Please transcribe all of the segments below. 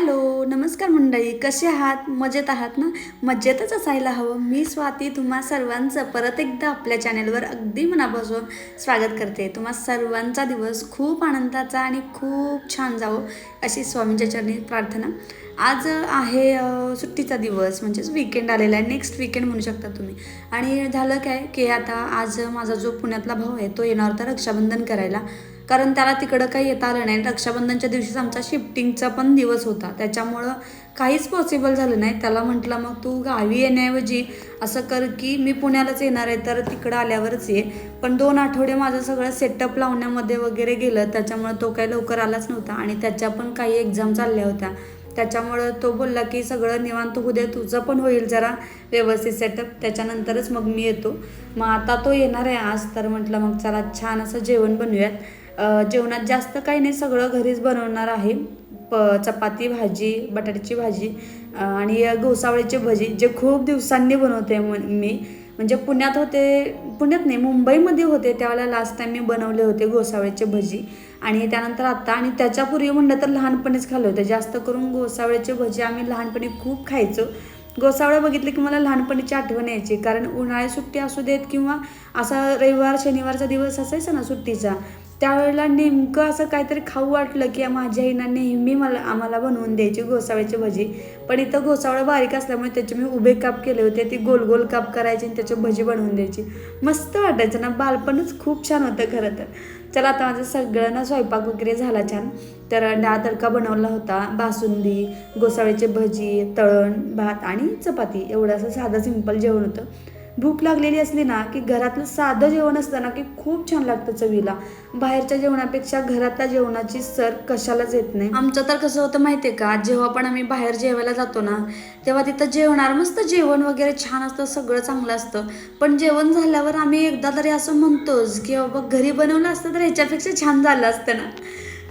Hello नमस्कार मंडळी कसे आहात? मजेत आहात ना? मजेतच असायला हवं. मी स्वाती तुम्हा सर्वांचं परत एकदा आपल्या चॅनेलवर अगदी मनापासून स्वागत करते. तुम्हा सर्वांचा दिवस खूप आनंदाचा आणि खूप छान जावो अशी स्वामींच्या चरणी प्रार्थना. आज आहे सुट्टीचा दिवस म्हणजेच विकेंड आलेला आहे. नेक्स्ट विकेंड म्हणू शकता तुम्ही. आणि झालं काय की आता आज माझा जो पुण्यातला भाऊ आहे तो येणार होता रक्षाबंधन करायला. कारण त्याला तिकडं काही येता आलं नाही. रक्षाबंधनच्या दिवशीच आमचा शिफ्टिंगचा पण दिवस होता. त्याच्यामुळं काहीच पॉसिबल झालं नाही. त्याला म्हटलं मग तू गावी येण्याऐवजी असं कर की मी पुण्यालाच येणार आहे तर तिकडं आल्यावरच ये. पण दोन आठवडे माझं सगळं सेटअप लावण्यामध्ये वगैरे गेलं. त्याच्यामुळं तो काही लवकर आलाच नव्हता. आणि त्याच्या पण काही एक्झाम चालल्या होत्या. त्याच्यामुळं तो बोलला की सगळं निवांत होऊ दे. तुझं पण होईल जरा व्यवस्थित सेटअप त्याच्यानंतरच मग मी येतो. मग आता तो येणार आहे आज. तर म्हटलं मग चला छान असं जेवण बनवूयात. जेवणात जास्त काही नाही सगळं घरीच बनवणार आहे. प चपाती भाजी बटाट्याची भाजी आणि घोसावळीची भजी जे खूप दिवसांनी बनवते मी. म्हणजे पुण्यात होते पुण्यात नाही मुंबईमध्ये होते त्यावेळेला लास्ट टाईम मी बनवले होते घोसावळीचे भजी. आणि त्यानंतर आता आणि त्याच्यापूर्वी म्हणलं तर लहानपणीच खाल्ले होते. जास्त करून घोसावळ्याचे भजी आम्ही लहानपणी खूप खायचो. गोसावळ्या बघितले की मला लहानपणीची आठवण यायची. कारण उन्हाळी सुट्टी असू देत किंवा असा रविवार शनिवारचा दिवस असायचा ना सुट्टीचा त्यावेळेला नेमकं असं काहीतरी खाऊ वाटलं की माझ्या आईनं नेहमी मला आम्हाला बनवून द्यायची घोसावळ्याची भजी. पण इथं घोसावळं बारीक असल्यामुळे त्याचे मी उभे काप केले होते. ती गोल गोल काप करायची आणि त्याची भजी बनवून द्यायची. मस्त वाटायचं ना. बालपणच खूप छान होतं खरं तर. चला आता माझं सगळ्यांना स्वयंपाक वगैरे झाला छान. तर डाळ तडका बनवला होता. बासुंदी गोसाळ्याची भजी तळण भात आणि चपाती. एवढं असं साधं सिंपल जेवण होतं. भूक लागलेली असली ना की घरातलं साधं जेवण असतं ना की खूप छान लागतं चवीला. बाहेरच्या जेवणापेक्षा घरातल्या जेवणाची सर कशालाच येत नाही. आमचं तर कसं होतं माहितीये का? जेव्हा पण आम्ही बाहेर जेवायला जातो ना तेव्हा तिथं जेवणार मस्त जेवण वगैरे छान असतं सगळं चांगलं असतं. पण जेवण झाल्यावर आम्ही एकदा तरी असं म्हणतोच की बाबा घरी बनवलं असतं तर ह्याच्यापेक्षा छान झालं असतं ना.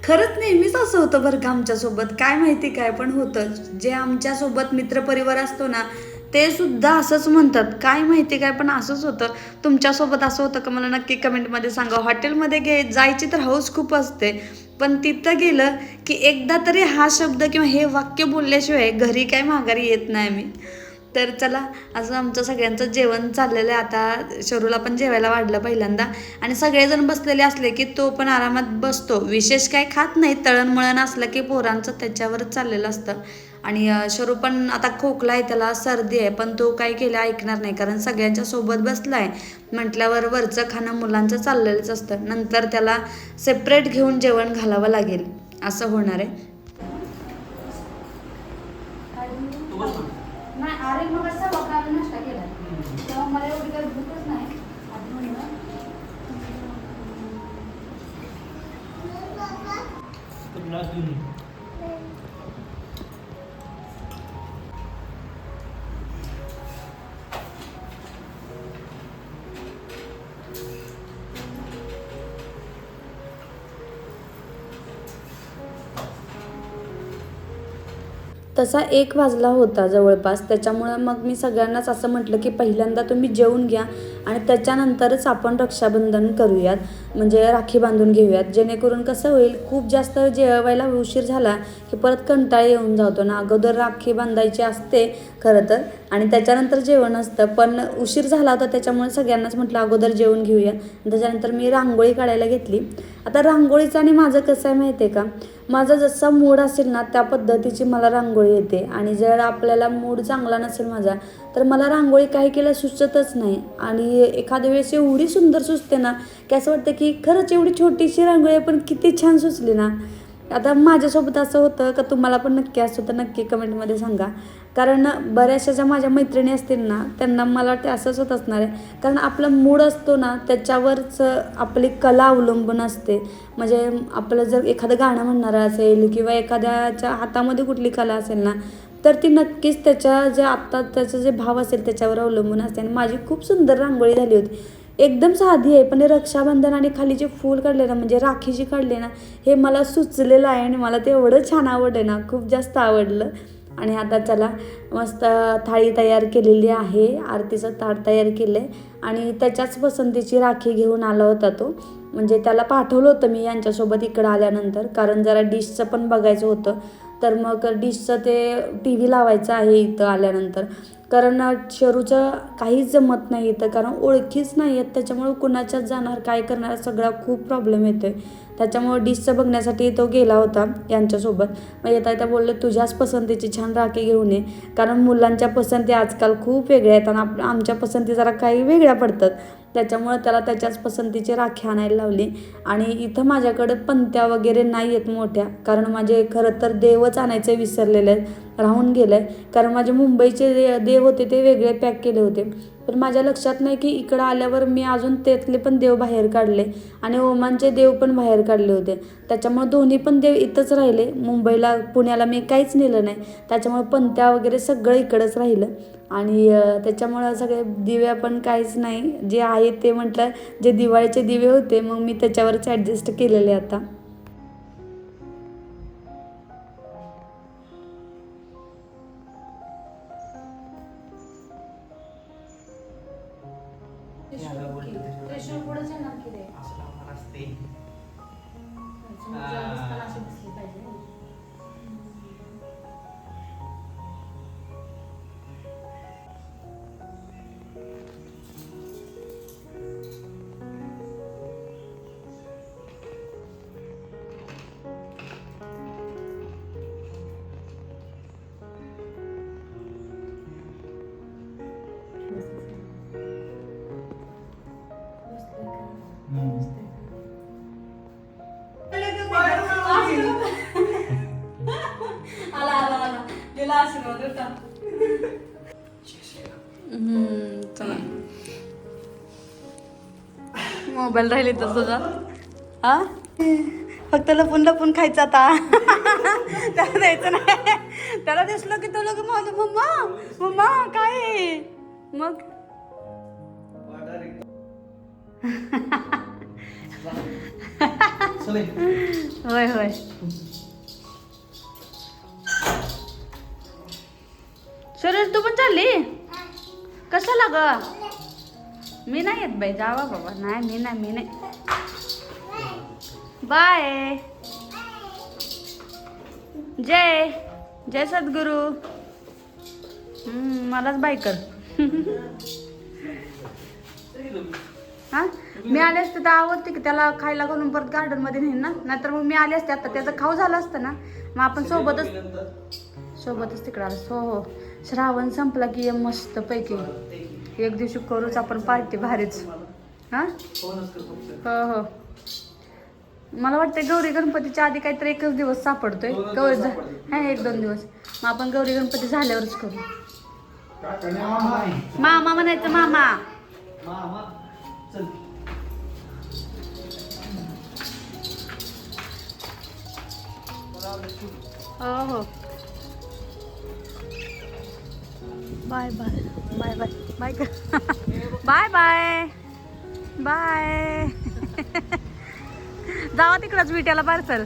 खरंच नेहमीच असं होतं बरं का आमच्यासोबत. काय माहिती काय पण होतं. जे आमच्यासोबत मित्रपरिवार असतो ना ते सुद्धा असंच म्हणतात. काय माहिती काय पण असंच होतं. तुमच्यासोबत असं होतं का? मला नक्की कमेंटमध्ये सांगा. हॉटेलमध्ये घे जायची तर हौस खूप असते. पण तिथं गेलं की एकदा तरी हा शब्द किंवा हे वाक्य बोलल्याशिवाय घरी काय माघारी येत नाही मी. तर चला असं आमचं सगळ्यांचं जेवण चाललेलं आहे. आता शरूला पण जेवायला वाढलं पहिल्यांदा. आणि सगळेजण बसलेले असले की तो पण आरामात बसतो. विशेष काय खात नाही. तळणमळण असलं की पोरांचं त्याच्यावरच चाललेलं असतं. आणि शरू पण आता खोकला आहे त्याला सर्दी आहे पण तो काय केलं ऐकणार नाही. कारण सगळ्यांच्या सोबत बसलाय. म्हटल्यावर वरचं खाणं मुलांचं चाललेलंच असतं. नंतर त्याला सेपरेट घेऊन जेवण घालावं लागेल. असं होणार आहे. नाही तसा एक वाजला होता जवळपास. त्याच्यामुळं मग मी सगळ्यांनाच असं म्हटलं की पहिल्यांदा तुम्ही जेवून घ्या. आणि त्याच्यानंतरच आपण रक्षाबंधन करूयात. म्हणजे राखी बांधून घेऊयात. जेणेकरून कसं होईल खूप जास्त जेवायला उशीर झाला की परत कंटाळा येऊन जातो. ना अगोदर राखी बांधायची असते खरं तर. आणि त्याच्यानंतर जेवण असतं. पण उशीर झाला होता त्याच्यामुळे सगळ्यांनाच म्हटलं अगोदर जेवण घेऊया. त्याच्यानंतर मी रांगोळी काढायला घेतली. आता रांगोळीचं आणि माझं कसं आहे माहिती आहे का? माझा जसा मूड असेल ना त्या पद्धतीची मला रांगोळी येते. आणि जर आपल्याला मूड चांगला नसेल माझा तर मला रांगोळी काही केलं सुचतच नाही. आणि एखाद्या वेळेस एवढी सुंदर सुचते ना की असं वाटतं की खरंच एवढी छोटीशी रांगोळी आहे, पण किती छान सुचली ना. आता माझ्यासोबत असं होतं का तुम्हाला पण नक्की असं तर नक्की कमेंटमध्ये सांगा. कारण बऱ्याचशा ज्या माझ्या मैत्रिणी असतील ना त्यांना मला वाटते असंच होत असणार आहे. कारण आपला मूड असतो ना त्याच्यावरच आपली कला अवलंबून असते. म्हणजे आपलं जर एखादं गाणं म्हणणारं असेल किंवा एखाद्याच्या हातामध्ये कुठली कला असेल ना तर ती नक्कीच त्याच्या जे आत्ता त्याचं जे भाव असेल त्याच्यावर अवलंबून असते. आणि माझी खूप सुंदर रांगोळी झाली होती. एकदम साधी आहे पण हे रक्षाबंधन आणि खाली जे फूल काढले ना म्हणजे राखी जी काढली ना हे मला सुचलेलं आहे आणि मला ते एवढं छान आवडलं ना खूप जास्त आवडलं. आणि आता चला मस्त थाळी तयार केलेली आहे आरतीचं ताट तयार केलं आहे आणि त्याच्याच पसंतीची राखी घेऊन आला होता तो. म्हणजे त्याला पाठवलं होतं मी यांच्यासोबत इकडं आल्यानंतर कारण जरा डिशचं पण बघायचं होतं. तर मग डिशचं ते टी व्ही लावायचं आहे इथं आल्यानंतर. कारण शरूचं काहीच जमत नाही इथं. कारण ओळखीच नाही आहेत. त्याच्यामुळे कुणाच्याच जाणार काय करणार सगळा खूप प्रॉब्लेम येतो आहे त्याच्यामुळे डिशचं बघण्यासाठी तो गेला होता यांच्यासोबत. मग येता येता बोलले तुझ्याच पसंतीची छान राखी घेऊन ये. कारण मुलांच्या पसंती आजकाल खूप वेगळ्या आहेत आणि आप आमच्या पसंती जरा काही वेगळ्या पडतात. त्याच्यामुळं त्याला त्याच्याच पसंतीची राखी आणायला लावली. आणि इथं माझ्याकडे पंत्या वगैरे नाही आहेत मोठ्या. कारण माझे खरं तर देवच आणायचे विसरलेले आहेत. राहून गेलं आहे कारण माझे मुंबईचे जे देव होते ते वेगळे पॅक केले होते. पण माझ्या लक्षात नाही की इकडं आल्यावर मी अजून त्यातले पण देव बाहेर काढले आणि ओमानचे देव पण बाहेर काढले होते. त्याच्यामुळे दोन्ही पण देव इथंच राहिले. मुंबईला पुण्याला मी काहीच नेलं नाही. त्याच्यामुळे पंत्या वगैरे सगळं इकडंच राहिलं. आणि त्याच्यामुळं सगळे दिव्या पण काहीच नाही. जे आहे ते म्हटलं जे दिवाळीचे दिवे होते मग मी त्याच्यावरच ॲडजस्ट केलेले आता. ত্রিশূল পড়েছেন নাকি রে? আসলে আমার আসতেই बोलतो त्याच्यावर. असं लावणार असते मोबाईल राहिले तर तुझा. हा? फक्त लपून लपून खायचं आता. त्याला द्यायचं नाही. त्याला दिसलं की तो लोक माझं मम्मा मम्मा काय आहे?" मग? चले. होय होय. ग मी नाही येत बाई जावा बाबा. नाही मी नाही मी नाही. बाय. जय. जय सद्गुरू. मलाच बाय कर. हा? मी आले असते तर आवडते की त्याला खायला घालून परत गार्डनमध्ये नेईन ना? नाहीतर मग मी आले असते आता. त्याचं खाऊ झालं असतं ना? मग आपण सोबतच सोबतच तिकडे आलो. हो हो. श्रावण संपला की मस्त पैकी. एक दिवशी करूच आपण पार्टी भारीच. हा? हो हो. मला वाटतं गौरी गणपतीच्या आधी काहीतरी एकच दिवस सापडतोय. गौरी. हा एक दोन दिवस. मग आपण गौरी गणपती झाल्यावरच करू. मामा म्हणायचं मामा. मामा चल. हो हो. Bye bye bye bye bye कर बाय बाय. बाय. जावा तिकडंच विट्याला पार्सल.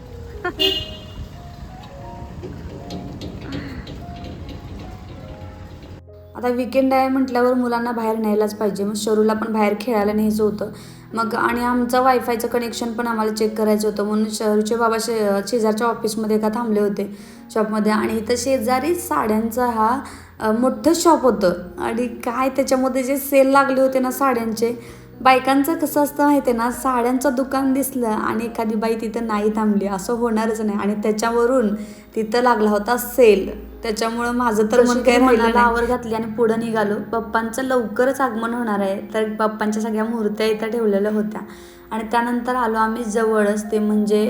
आता विकेंड आहे म्हटल्यावर मुलांना बाहेर न्यायलाच पाहिजे. मग शरूला पण बाहेर खेळायला न्यायचं होतं. मग आणि आमचं वायफायचं कनेक्शन पण आम्हाला चेक करायचं होतं. म्हणून शहरचे बाबा शे शेजारच्या ऑफिसमध्ये एका थांबले होते शॉपमध्ये आणि इथं शेजारी साड्यांचा हा मोठं शॉप होतं. आणि काय त्याच्यामध्ये जे सेल लागले होते ना साड्यांचे बायकांचं कसं असतं माहिती आहे ना साड्यांचं दुकान दिसलं आणि एखादी बाई तिथं नाही थांबली. असं होणारच नाही. आणि त्याच्यावरून तिथं लागला होता सेल त्याच्यामुळं माझं तर मन काही राहिलं आवर घातली आणि पुढं निघालो. पप्पांचं लवकरच आगमन होणार आहे. तर पप्पांच्या सगळ्या मूर्त्या इथं ठेवलेल्या होत्या. आणि त्यानंतर आलो आम्ही जवळच ते म्हणजे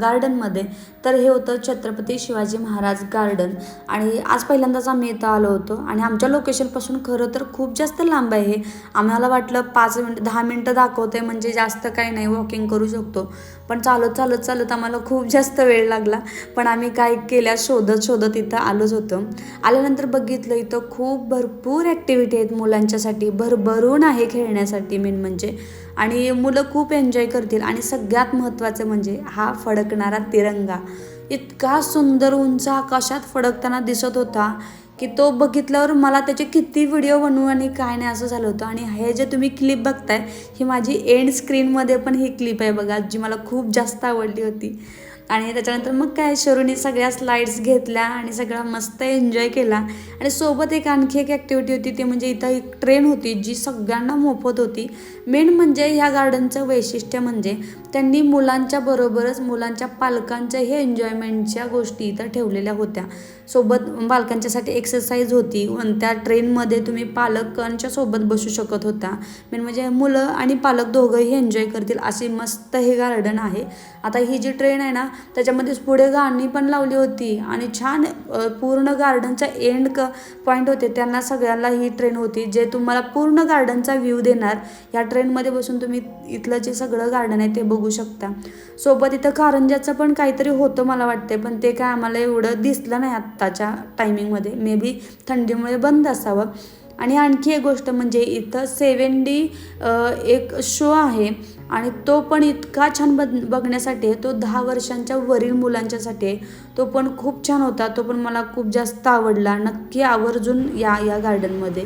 गार्डनमध्ये. तर हे होतं छत्रपती शिवाजी महाराज गार्डन. आणि आज पहिल्यांदाच आम्ही इथं आलो होतो. आणि आमच्या लोकेशनपासून खरं तर खूप जास्त लांब आहे हे. आम्हाला वाटलं पाच मिनटं दहा मिनटं दाखवते म्हणजे जास्त काही नाही वॉकिंग करू शकतो. पण चालत चालत चालत आम्हाला खूप जास्त वेळ लागला. पण आम्ही काय केल्या शोधत शोधत इथं आलोच होतं. आल्यानंतर बघितलं इथं खूप भरपूर ॲक्टिव्हिटी आहेत मुलांच्यासाठी. भरभरून आहे खेळण्यासाठी मेन म्हणजे. आणि मुलं खूप एन्जॉय करतील. आणि सगळ्यात महत्त्वाचं म्हणजे हा फडकणारा तिरंगा. इतका सुंदर उंच आकाशात फडकताना दिसत होता. की तो बघितल्यावर मला त्याचे किती व्हिडिओ बनवू आणि काय नाही असं झालं होतं. आणि हे जे तुम्ही क्लिप बघताय ही माझी एंड स्क्रीनमध्ये पण ही क्लिप आहे बघा जी मला खूप जास्त आवडली होती. आणि त्याच्यानंतर मग काय शरूने सगळ्या स्लाईड्स घेतल्या आणि सगळा मस्त एन्जॉय केला. आणि सोबत एक आणखी एक ॲक्टिव्हिटी होती ती म्हणजे इथं एक ट्रेन होती जी सगळ्यांना मोफत होती. मेन म्हणजे ह्या गार्डनचं वैशिष्ट्य म्हणजे त्यांनी मुलांच्या बरोबरच मुलांच्या पालकांच्याही एन्जॉयमेंटच्या गोष्टी इथं ठेवलेल्या होत्या. सोबत बालकांच्यासाठी एक्सरसाइज होती. आणि त्या ट्रेनमध्ये तुम्ही पालकांच्या सोबत बसू शकत होता. मेन म्हणजे मुलं आणि पालक दोघंही एन्जॉय करतील अशी मस्त हे गार्डन आहे. आता ही जी ट्रेन आहे ना त्याच्यामध्ये पुढे गाणी पण लावली होती. आणि छान पूर्ण गार्डनचा एंड क पॉईंट होते. त्यांना सगळ्यांना ही ट्रेन होती जे तुम्हाला पूर्ण गार्डनचा व्ह्यू देणार. या ट्रेनमध्ये बसून तुम्ही इथलं जे सगळं गार्डन आहे ते बघू शकता. सोबत इथं कारंजाचं पण काहीतरी होतं मला वाटते पण ते काय आम्हाला एवढं दिसलं नाही आत्ताच्या टायमिंगमध्ये मे बी थंडीमुळे बंद असावं. आणि आणखी एक गोष्ट म्हणजे इथं सेवन डी एक शो आहे आणि तो पण इतका छान बघ बघण्यासाठी आहे. तो दहा वर्षांच्या वरील मुलांच्यासाठी आहे. तो पण खूप छान होता. तो पण मला खूप जास्त आवडला. नक्की आवर्जून या या गार्डनमध्ये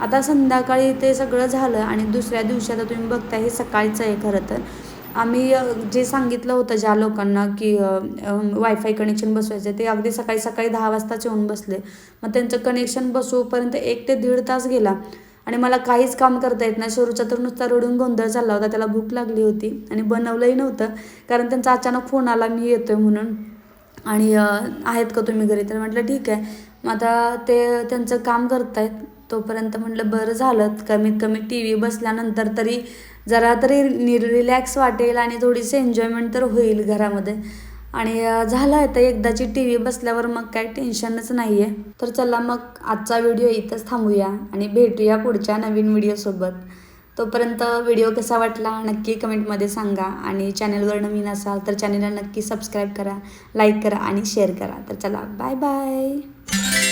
आता संध्याकाळी ते सगळं झालं आणि दुसऱ्या दिवशी आता तुम्ही बघता हे सकाळचं आहे खरं तर. आम्ही जे सांगितलं होतं ज्या लोकांना की वायफाय कनेक्शन बसवायचं ते अगदी सकाळी सकाळी दहा वाजताच येऊन बसले. मग त्यांचं कनेक्शन बसवूपर्यंत एक ते दीड तास गेला. आणि मला काहीच काम करता येत नाही. सुरूचा तर नुसता रडून गोंधळ चालला होता. त्याला भूक लागली होती आणि बनवलंही नव्हतं. कारण त्यांचा अचानक फोन आला मी येतोय म्हणून. आणि आहेत का तुम्ही घरी? तर म्हटलं ठीक आहे. मग आता ते त्यांचं काम करतायत. तोपर्यंत म्हटलं बरं झालं. कमीत कमी टी व्ही बसल्यानंतर तरी जरा तरी नि रिलॅक्स वाटेल आणि थोडीशी एन्जॉयमेंट तर होईल घरामध्ये. आणि झालं आहे तर एकदाची टी व्ही बसल्यावर मग काय टेन्शनच नाही आहे तर चला मग आजचा व्हिडिओ इथंच थांबूया आणि भेटूया पुढच्या नवीन व्हिडिओसोबत तोपर्यंत व्हिडिओ कसा वाटला नक्की कमेंटमध्ये सांगा आणि चॅनलवर नवीन असाल तर चॅनलला नक्की सबस्क्राईब करा लाईक करा आणि शेअर करा. तर चला बाय बाय.